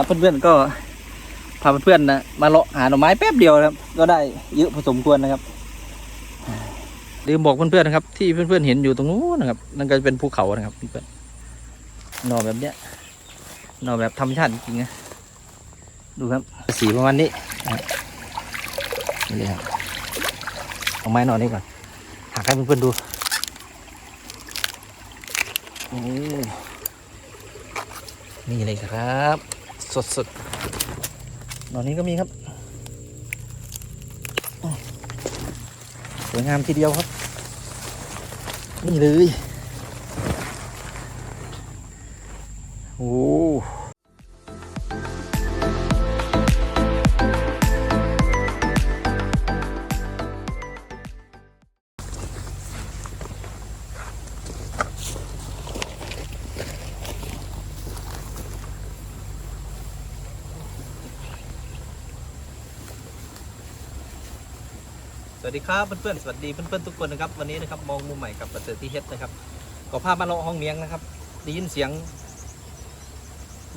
ครับเพื่อนๆก็พาเพื่อนๆนะมาเลาะหาหน่อไม้แป๊บเดียวครับ ก็ได้เยอะพอสมควรนะครับลืมบอกเพื่อนๆนะครับ ที่เพื่อนๆเห็นอยู่ตรงนู้นนะครับ นั่นก็จะเป็นภูเขานะครับเพื่อนๆหน่อแบบเนี้ยหน่อแบบธรรมชาติจริงๆนะดูครับสีประมาณนี้นี่เลยครับเอาไม้หน่อนี้ก่อนหักให้เพื่อนๆดูนี่เลยครับ สดๆหน่อนี้ก็มีครับ สวยงามทีเดียวครับ นี่เลย โอ้ วัสดีครับเพื่อนๆสวัสดีเพื่อนๆทุกคนนะครับวันนี้นะครับมองมุมใหม่กับประเสริฐที่เฮ็ดนะครับก็พามาเลาะห้องเมียงนะครับได้ยินเสียง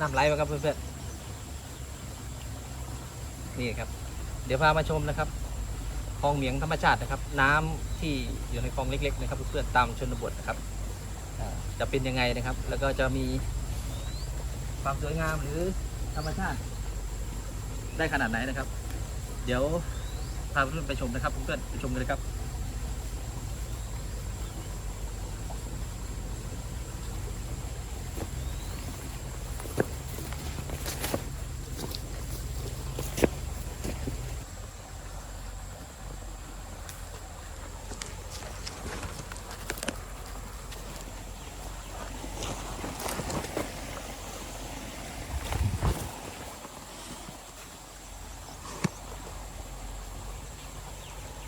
น้ำไหลมาครับเพื่อนๆนี่ครับ เดี๋ยวพามาชมนะครับคลองเมียงธรรมชาตินะครับ น้ำที่อยู่ในคลองเล็ก ๆ นะครับเพื่อนๆตามชนบทนะครับจะเป็นยังไงนะครับ แล้วก็จะมีความสวยงามหรือธรรมชาติ ได้ขนาดไหนนะครับ เดี๋ยว พาเพื่อนไปชมนะครับเพื่อนๆไปชมกันเลยครับ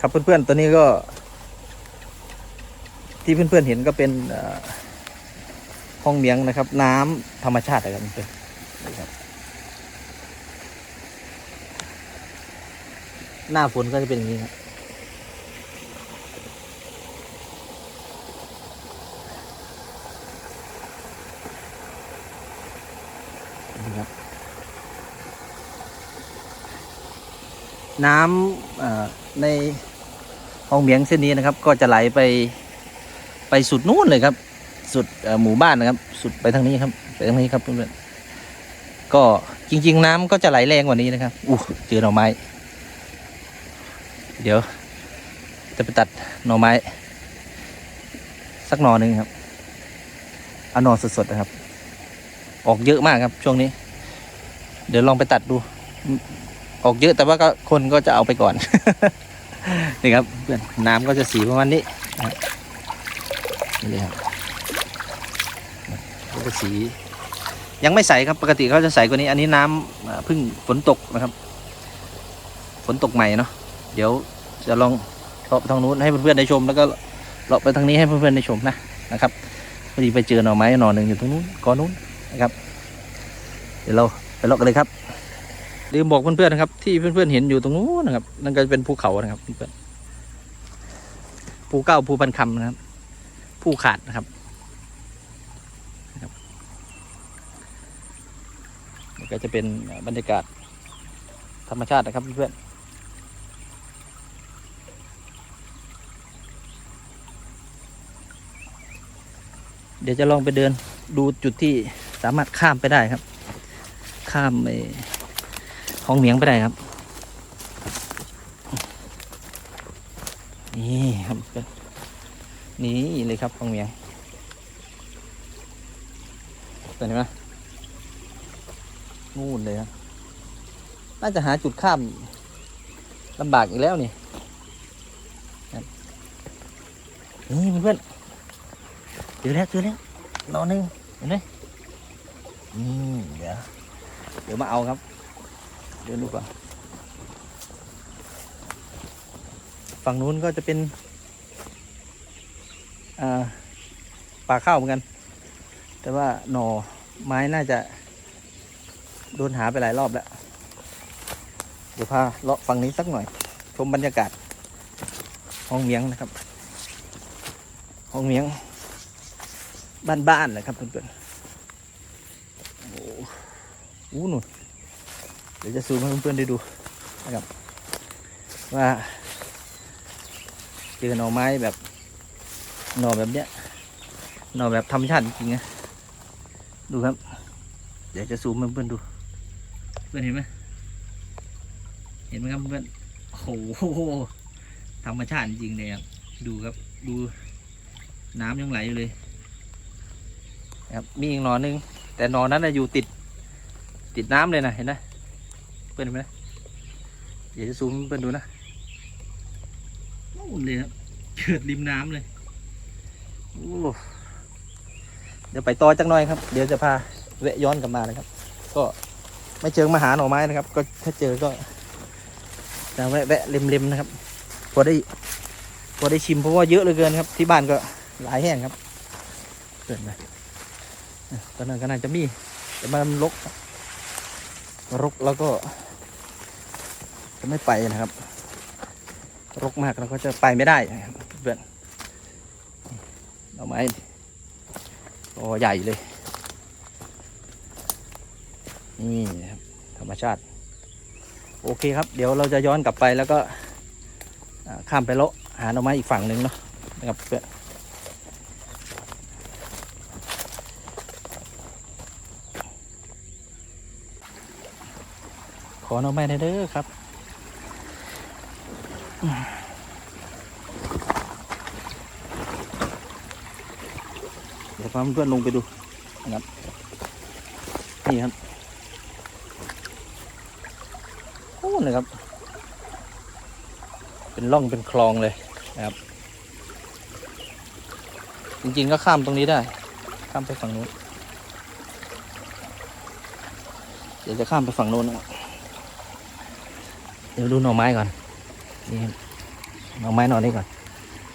ครับเพื่อนๆ ตัวนี้ก็ ที่เพื่อนๆเห็นก็เป็นห้องเมียงนะครับ น้ำธรรมชาตินะครับเพื่อนหน้าฝนก็จะเป็นอย่างนี้ครับนี่ครับน้ำใน ห้องเมียงเส้นนี้นะครับ ก็จะไหลไปไปสุดนู้นเลยครับ สุดหมู่บ้านนะครับ สุดไปทางนี้ครับ ไปทางนี้ครับเพื่อนๆก็จริง ๆ น้ำก็จะไหลแรงกว่านี้นะครับอู้เจอหน่อไม้ เดี๋ยว จะไปตัดหน่อไม้ สักหน่อหนึ่งครับเอาหน่อสดๆนะครับ ออกเยอะมากครับช่วงนี้ เดี๋ยวลองไปตัดดู ออกเยอะแต่ว่าก็คนก็จะเอาไปก่อน นี่ครับเพื่อนน้ำก็จะสีประมาณนี้นะนี่เลยครับก็จะสี ยังไม่ใสครับปกติเขาจะใสกว่านี้ อันนี้น้ำเพิ่งฝนตกนะครับ ฝนตกใหม่เนาะเดี๋ยวจะลองเลาะไปทางนู้นให้เพื่อนๆได้ชม แล้วก็เลาะไปทางนี้ให้เพื่อนๆได้ชมนะนะครับพอดีไปเจอหน่อไม้หน่อหนึ่งอยู่ตรงนู้นก้อนนู้นนะครับ เดี๋ยวเราไปเลาะกันเลยครับ ลืมบอกเพื่อนๆนะครับ ที่เพื่อนๆเห็นอยู่ตรงนู้นนะครับ นั่นก็จะเป็นภูเขานะครับเพื่อนภูเก้าภูพันคำนะครับภูขาดนะครับนี่ก็จะเป็นบรรยากาศธรรมชาตินะครับเพื่อนเดี๋ยวจะลองไปเดินดูจุดที่สามารถข้ามไปได้ครับ ข้ามไป ห้องเมียงไปได้ครับ นี่ครับนี่เลยครับห้องเมียงเห็นไหมนู่นเลยครับน่าจะหาจุดข้ามลำบากอีกแล้วนี่นี่เพื่อนเจอแล้วเจอแล้วนอนนึงเห็นไหมนี่เดี๋ยวเดี๋ยวมาเอาครับ เดินดูก่อนฝั่งนู้นก็จะเป็นอ่าป่าข้าวเหมือนกัน แต่ว่าหน่อไม้น่าจะโดนหาไปหลายรอบแล้ว เดี๋ยวพาเลาะฝั่งนี้สักหน่อย ชมบรรยากาศ ห้องเมียงนะครับ ห้องเมียง บ้านๆนะครับเพื่อนๆโอ้โหหนุน ดี๋ยวจะซูมให้เพื่อนๆได้ดูนะครับ ว่าเจอหน่อไม้แบบหน่อแบบเนี้ยหน่อแบบธรรมชาติจริงๆนะดูครับ เดี๋ยวจะซูมให้เพื่อนๆดูเพื่อนเห็นไหมเห็นไหมครับเพื่อนโอ้โหธรรมชาติจริงเลยครับดูครับดูน้ำยังไหลอยู่เลยนะครับมีอีกหนอนึงแต่หนอนั้นนะอยู่ติด ติดน้ำเลยนะเห็นไหม เพื่อนเห็นไหมเดี๋ยวจะซูมให้เพื่อนดูนะนู่นเลยครับเกิดริมน้ำเลยโอ้เดี๋ยวไปต่อจักหน่อยครับ เดี๋ยวจะพาแวะย้อนกลับมานะครับ ก็ไม่เจอมาหาหน่อไม้นะครับ ก็ถ้าเจอก็จะแวะแวะเล็มๆนะครับ พอได้พอได้ชิมเพราะว่าเยอะเหลือเกินครับ ที่บ้านก็หลายแห่งครับเกินไปอะตอนนั้นก็น่าจะมีแต่มันรกครับรกแล้วก็ จะไม่ไปนะครับ รกมากแล้วก็จะไปไม่ได้ครับเพื่อนเอาไม้ก็ใหญ่เลย นี่ครับธรรมชาติ โอเคครับ เดี๋ยวเราจะย้อนกลับไปแล้วก็ข้ามไปเลาะหาหน่อไม้อีกฝั่งหนึ่งเนาะนะครับเพื่อนขอหน่อไม้หน่อยเด้อครับ เดี๋ยวพาเพื่อนลงไปดูนะครับนี่ครับโอ้นะครับ เป็นร่องเป็นคลองเลยนะครับ จริงๆก็ข้ามตรงนี้ได้ ข้ามไปฝั่งนู้นเดี๋ยวจะข้ามไปฝั่งนู้นนะครับเดี๋ยวดูหน่อไม้ก่อน นี่ครับหน่อไม้นอนนี้ก่อน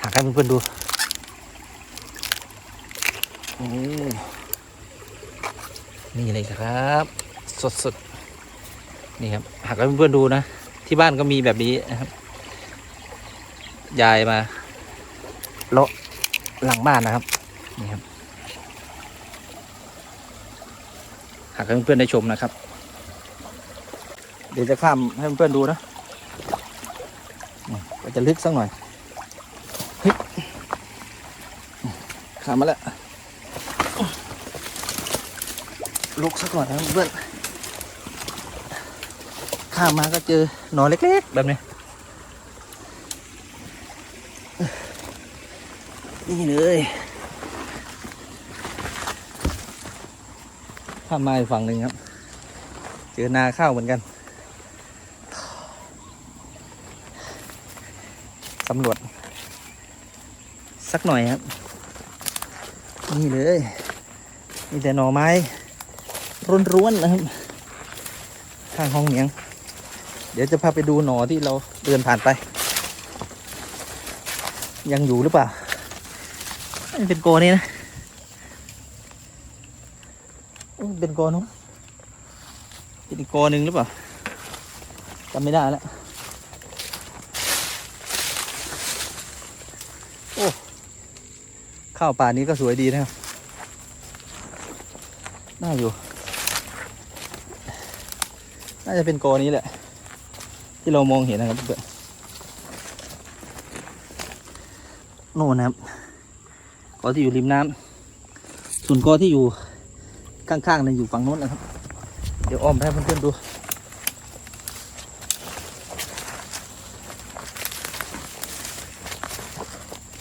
หักให้เพื่อนๆดูโอ้นี่เลยครับ สดสดๆนี่ครับหากให้เพื่อนๆดูนะ ที่บ้านก็มีแบบนี้นะครับยายมาเลาะหลังบ้านนะครับนี่ครับหากให้เพื่อนๆได้ชมนะครับ เดี๋ยวจะข้ามให้เพื่อนๆดูนะ นี่ก็จะลึกสักหน่อยเฮ้ยข้ามมาแล้วลุกสักหน่อยนะเพื่อนข้ามมาก็เจอหนอนเล็กๆแบบนี้นี่เลยข้ามมาอีกฝั่งหนึ่งครับ เจอนาข้าวเหมือนกัน สำรวจ สักหน่อยครับ นี่เลยมีแต่หน่อไม้ร้วนๆนะครับ ข้างห้องเหนียง เดี๋ยวจะพาไปดูหน่อที่เราเดินผ่านไป ยังอยู่หรือเปล่าเป็นโกนี่นะเป็นโกนู้นเป็นอีกโกหนึ่งหรือเปล่าจำไม่ได้แล้วโอ้ ข้าวป่านี้ก็สวยดีนะครับ น่าอยู่ น่าจะเป็นกอนี้แหละ ที่เรามองเห็นนะครับเพื่อนโน่นนะครับกอที่อยู่ริมน้ำส่วนกอที่อยู่ข้างๆนั้นอยู่ฝั่งโน้นนะครับ เดี๋ยวอ้อมไปให้เพื่อนๆดู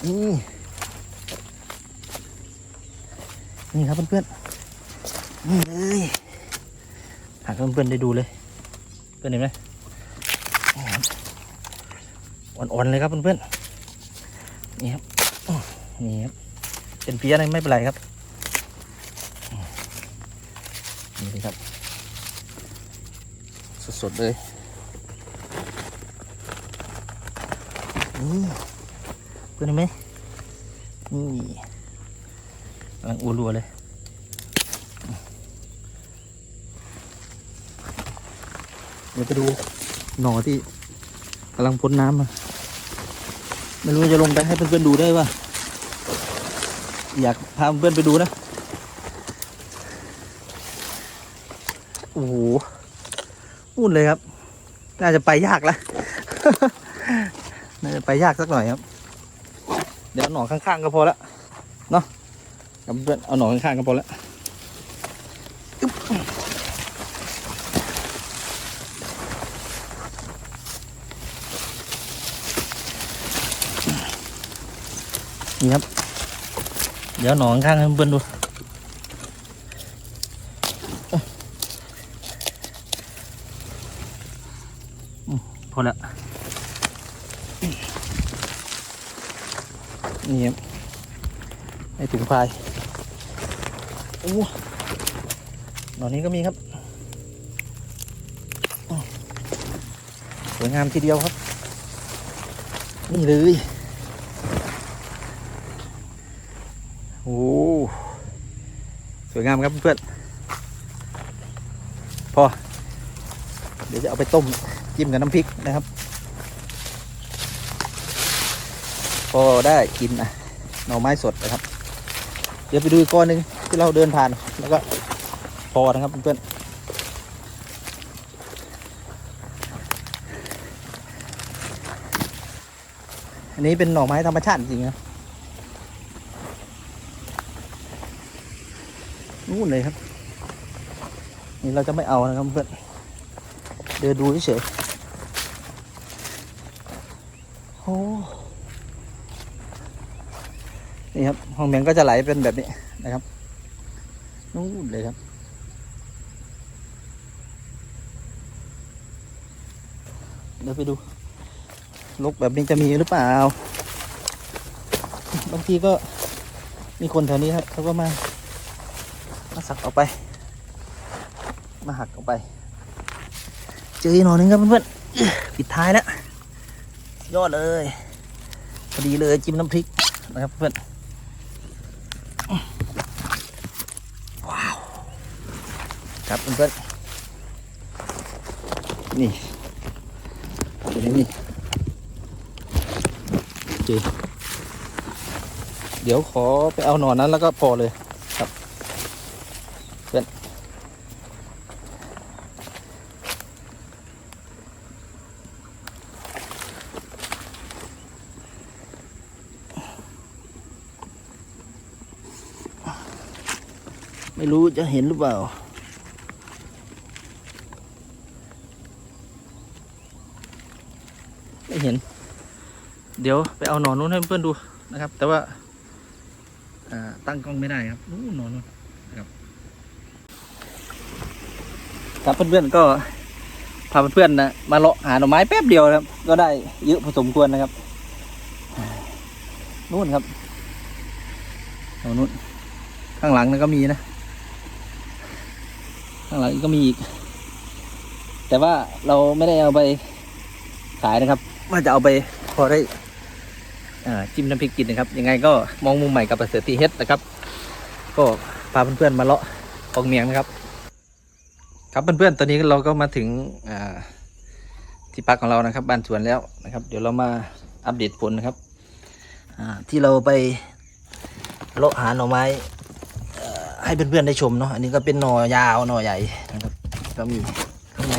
นี่ นี่ครับเพื่อนๆนี่เลยหาเพื่อนๆได้ดูเลย เพื่อนเห็นไหมอ่อนๆเลยครับเพื่อนๆนี่ครับนี่ครับเป็นเพี้ยนะไม่เป็นไรครับนี่ครับ สดๆเลยนี่เพื่อนเห็นไหมนี่ กำลังอ้วนรัวเลย เดี๋ยวไปดูหน่อที่กำลังพ้นน้ำมาไม่รู้จะลงไปให้เพื่อนๆดูได้ว่าอยากพาเพื่อนไปดูนะ โอ้โหโนู่นเลยครับ น่าจะไปยากละน่าจะไปยากสักหน่อยครับ เดี๋ยวหนอข้างๆก็พอละ กับเพื่อนเอาหนอนข้างๆก็พอละอึ๊บนี่ครับ เดี๋ยวหนอนข้างๆให้เพื่อนดูพอละนี่ครับไอถุงพายโอ้หนอนนี้ก็มีครับ สวยงามทีเดียวครับ นี่เลยโอ้สวยงามครับเพื่อนพอ เดี๋ยวจะเอาไปต้มจิ้มกับน้ำพริกนะครับ พอได้กินอะหน่อไม้สดนะครับ เดี๋ยวไปดูอีกก้อนหนึ่ง ที่เราเดินผ่านแล้วก็พอนะครับเพื่อนอันนี้เป็นหน่อไม้ธรรมชาติจริงนะนู่นเลยครับ นี่เราจะไม่เอานะครับเพื่อนเดินดูเฉยโอ้นี่ครับห้องแมงก็จะไหลเป็นแบบนี้นะครับ นู่นเลยครับ เดี๋ยวไปดูลกแบบนี้จะมีหรือเปล่า บางทีก็มีคนแถวนี้ครับเขาก็มา มาสักออกไป มาหักออกไป เจออีกหน่อยนึงครับเพื่อนๆปิดท้ายแล้ว ยอดเลย พอดีเลยจิ้มน้ำพริกนะครับเพื่อน ว้าว ครับเพื่อนๆนี่เดี๋ยวนี่โอเคเดี๋ยวขอไปเอาหนอนนั้นแล้วก็พอเลยครับเพื่อนไม่รู้จะเห็นหรือเปล่า ไม่เห็น เดี๋ยวไปเอาหนอนนู้นให้เพื่อนดูนะครับ แต่ว่าตั้งกล้องไม่ได้ครับนู้นหนอนนู้นครับครับเพื่อนๆก็พาเพื่อนๆนะมาเลาะหาหน่อไม้แป๊บเดียวครับ ก็ได้เยอะพอสมควรนะครับนู่นครับเอานู่นข้างหลังนั่นก็มีนะ ข้างหลังก็มีอีก แต่ว่าเราไม่ได้เอาไปขายนะครับว่าจะเอาไปพอได้ จิ้มน้ำพริกกินนะครับ ยังไงก็มองมุมใหม่กับประเสริฐที่เฮ็ดนะครับ ก็พาเพื่อนๆมาเลาะกองเมียงนะครับ ครับเพื่อนๆตอนนี้เราก็มาถึงที่พักของเรานะครับ บ้านสวนแล้วนะครับ เดี๋ยวเรามาอัปเดตผลนะครับที่เราไปเลาะหาหน่อไม้ให้เพื่อนๆได้ชมเนาะอันนี้ก็เป็นหน่อยาวหน่อใหญ่นะครับก็มีข้างใน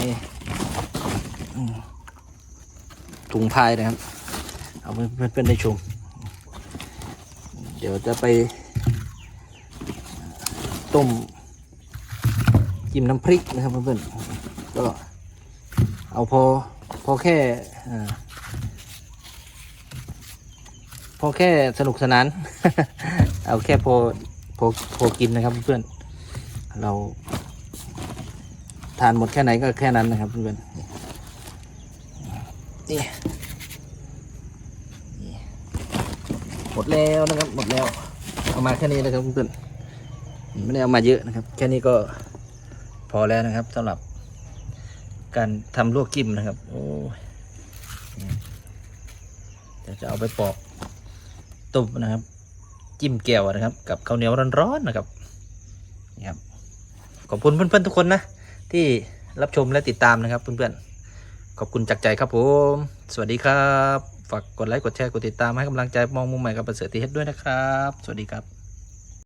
ถุงพายนะครับ เอาเพื่อนๆได้ชม เดี๋ยวจะไป ต้มจิ้มน้ำพริกนะครับเพื่อนๆก็เอาพอพอแค่พอแค่สนุกสนาน เอาแค่พอพอพอกินนะครับเพื่อนๆเราทานหมดแค่ไหนก็แค่นั้นนะครับเพื่อนๆนี่ หมดแล้วนะครับ หมดแล้ว เอามาแค่นี้นะครับเพื่อนไม่ได้เอามาเยอะนะครับ แค่นี้ก็พอแล้วนะครับสำหรับ การทำลวกจิ้มนะครับ โอ้เดี๋ยวจะเอาไปปอกต้มนะครับ จิ้มแก้วนะครับ กับข้าวเหนียวร้อนๆนะครับนี่ครับขอบคุณเพื่อนๆทุกคนนะ ที่รับชมและติดตามนะครับ เพื่อนๆขอบคุณจากใจครับผม สวัสดีครับ ฝากกดไลค์กดแชร์กดติดตามให้กำลังใจมองมุมใหม่กับประเสริฐทีเฮ็ดด้วยนะครับ สวัสดีครับ